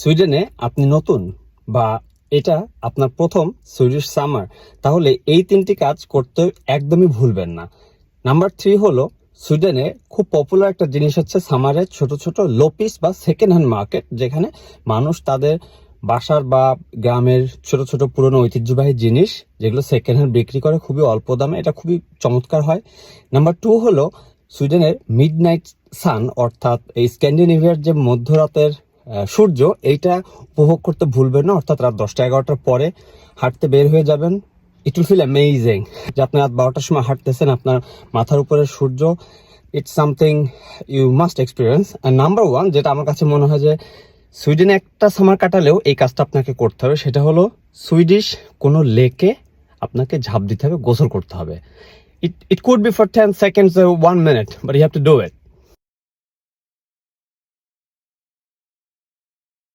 সুইডেনে আপনি নতুন বা এটা আপনার প্রথম সুইডিশ সামার, তাহলে এই তিনটি কাজ করতে একদমই ভুলবেন না। নাম্বার থ্রি হলো, সুইডেনে খুব পপুলার একটা জিনিস হচ্ছে সামারে ছোট ছোট লোপিস বা সেকেন্ড হ্যান্ড মার্কেট যেখানে মানুষ তাদের বাসার বা গ্রামের ছোট ছোট পুরনো ঐতিহ্যবাহী জিনিস, যেগুলো সেকেন্ড হ্যান্ড বিক্রি করে খুবই অল্প দামে, এটা খুবই চমৎকার হয়। নাম্বার টু হলো, সুইডেনের মিড নাইট সান অর্থাৎ এই স্ক্যান্ডিনেভিয়ার যে মধ্যরাতের সূর্য, এইটা উপভোগ করতে ভুলবেন না, অর্থাৎ রাত দশটা এগারোটার পরে হাঁটতে বের হয়ে যাবেন। ইট উইল ফিল অ্যামেজিং যে আপনি রাত বারোটার সময় হাঁটতেছেন, আপনার মাথার উপরে সূর্য it's something you must experience R number one যেটা আমার কাছে মনে হয় যে সুইডেনে একটা সামার কাটালেও এই কাজটা আপনাকে করতে হবে, সেটা হলো সুইডিশ কোনো লেকে আপনাকে ঝাঁপ দিতে হবে, গোসল করতে হবে। It it could be for ten seconds one minute but you have to do it